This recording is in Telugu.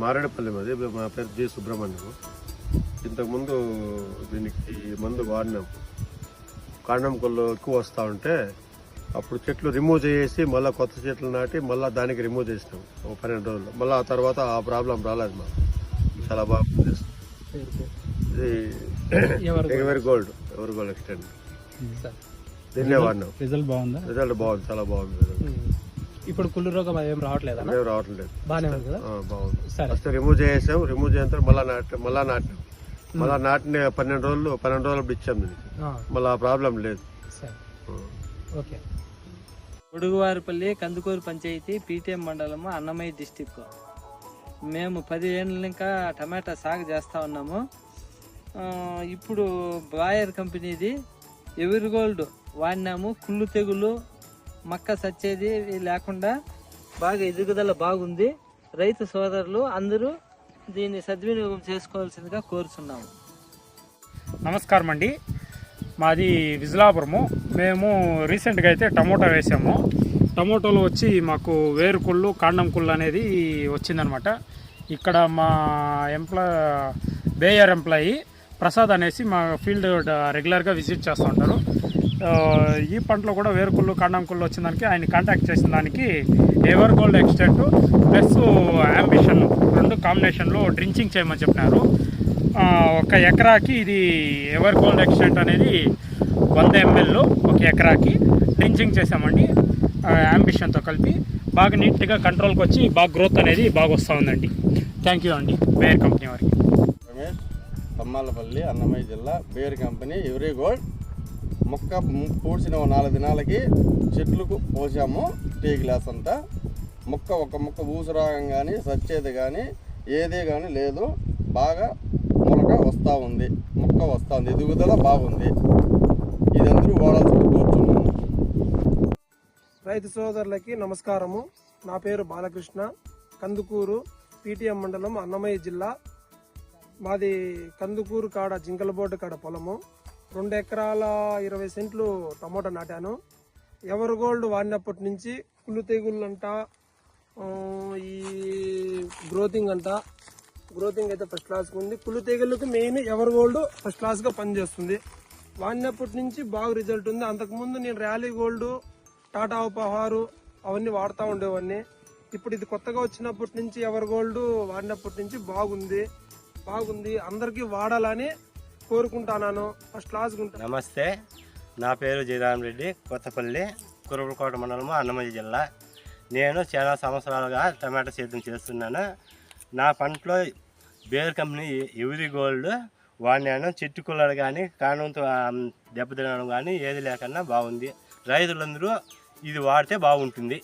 మారేడుపల్లి మాది. మా పేరు జి సుబ్రహ్మణ్యం ఇంతకుముందు దీనికి మందు వాడినాం. కాండం కొల్లు ఎక్కువ వస్తూ ఉంటే అప్పుడు చెట్లు రిమూవ్ చేసి మళ్ళీ కొత్త చెట్లు నాటి మళ్ళీ దానికి రిమూవ్ చేసినాం. ఒక పన్నెండు రోజులు. మళ్ళీ ఆ తర్వాత ఆ ప్రాబ్లం రాలేదు మాకు. చాలా బాగా. ఇది ఎవరు గోల్డ్. ఎవరి గోల్డ్ ఎక్స్టెండ్ దీన్నే వాడినాం. రిజల్ట్ బాగుందా? రిజల్ట్ బాగుంది. చాలా బాగుంది. ఇప్పుడు కుళ్ళు రోగం ఏం రావట్లేదా ఏం రావట్లేదు. బాగానే ఉంది కదా? ఆ, బాగుంది. సరే. ఫస్ట్ రిమూవ్ చేసాం రిమూవ్ చేసిన తర్వాత మళ్ళీ నాటి మళ్ళీ నాటినాం మళ్ళీ నాటిన పన్నెండు రోజులు పన్నెండు రోజులు ఇచ్చాం దీనికి. ఆ, మళ్ళీ ఆ ప్రాబ్లం లేదు. సరే. ఓకే. ఉడుగువారిపల్లి కందుకూరు పంచాయతీ పీటీఎం మండలము అన్నమయ్య డిస్టిక్ మేము పది ఏళ్ళ ఇంకా టమాటా సాగు చేస్తూ ఉన్నాము. ఆ, ఇప్పుడు బాయర్ కంపెనీది ఎవరి గోల్డ్ వాడినాము. కుళ్ళు తెగులు మక్క సచ్చేది లేకుండా బాగా ఎదుగుదల బాగుంది. రైతు సోదరులు అందరూ దీన్ని సద్వినియోగం చేసుకోవాల్సిందిగా కోరుచున్నాము. నమస్కారం అండి. మాది విజలాపురము. మేము రీసెంట్గా అయితే టమోటా వేసాము. టమోటాలు వచ్చి మాకు వేరు కుళ్ళు కాండం కుళ్ళు అనేది వచ్చిందనమాట. ఇక్కడ మా ఎంప్లాయ్ బేయర్ ఎంప్లాయీ ప్రసాద్ అనేసి మా ఫీల్డ్ రెగ్యులర్గా విజిట్ చేస్తూ ఉంటారు. ఈ పంటలో కూడా వేరు కుళ్ళు కాండం కుళ్ళు వచ్చిన దానికి ఆయన కాంటాక్ట్ చేసిన దానికి ever gold extent plus ambition రెండు కాంబినేషన్లో డ్రించింగ్ చేయమని చెప్పినారు. ఒక ఎకరాకి ఇది ఎవర్ గోల్డ్ ఎక్స్టెంట్ అనేది వంద ఎంఎల్ ఒక ఎకరాకి డ్రించింగ్ చేసామండి అంబిషన్తో కలిపి బాగా నీట్గా కంట్రోల్కి వచ్చి బాగా గ్రోత్ అనేది బాగా వస్తూ ఉందండి. థ్యాంక్ యూ అండి. బేర్ కంపెనీ వారికి. రమేష్ తమ్మాలపల్లి అన్నమయ్య జిల్లా బేర్ కంపెనీ ఎవరీ గోల్డ్ మొక్క పూడ్చిన నాలుగు దినాలకి చెట్లకు పోసాము టీ గ్లాస్ అంతా. మొక్క ఒక మొక్క ఊసరాగం కానీ సచ్చేది కానీ ఏది కానీ లేదు. బాగా మొలక వస్తూ ఉంది. మొక్క వస్తూ ఉంది. ఎదుగుదల బాగుంది. ఇది అందరూ వాడాల్సింది కోరుతున్నాము రైతు సోదరులకి నమస్కారము. నా పేరు బాలకృష్ణ. కందుకూరు పీటీఎం మండలం అన్నమయ్య జిల్లా. మాది కందుకూరు కాడ జింకలబోర్డు కాడ పొలము. రెండు ఎకరాల ఇరవై సెంట్లు టమోటా నాటాను. ఎవరు గోల్డ్ వాడినప్పటి నుంచి కుళ్ళు తెగుళ్ళంట ఈ గ్రోతింగ్ అంట. గ్రోతింగ్ అయితే ఫస్ట్ క్లాస్గా ఉంది. కుళ్ళు తెగుళ్ళకి మెయిన్ ఎవరు గోల్డ్ ఫస్ట్ క్లాస్గా పనిచేస్తుంది. వాడినప్పటి నుంచి బాగా రిజల్ట్ ఉంది. అంతకుముందు నేను ర్యాలీ గోల్డ్ టాటా ఉపహారు అవన్నీ వాడుతూ ఉండేవాడిని. ఇప్పుడు ఇది కొత్తగా వచ్చినప్పటి నుంచి ఎవర్ గోల్డ్ వాడినప్పటి నుంచి బాగుంది. బాగుంది. అందరికీ వాడాలని కోరుకుంటున్నాను ఫస్ట్ క్లాస్ నమస్తే నా పేరు జయరామ్ రెడ్డి కొత్తపల్లి కురబలకోట మండలము అన్నమయ్య జిల్లా. నేను చాలా సంవత్సరాలుగా టమాటా సేద్యం చేస్తున్నాను. నా పంటలో బేర్ కంపెనీ ఎవరి గోల్డ్ వాడినాను. చెట్టు కుల్లలు కానీ కాణంతో దెబ్బతినడం కానీ ఏది లేకన్నా బాగుంది. రైతులందరూ ఇది వాడితే బాగుంటుంది.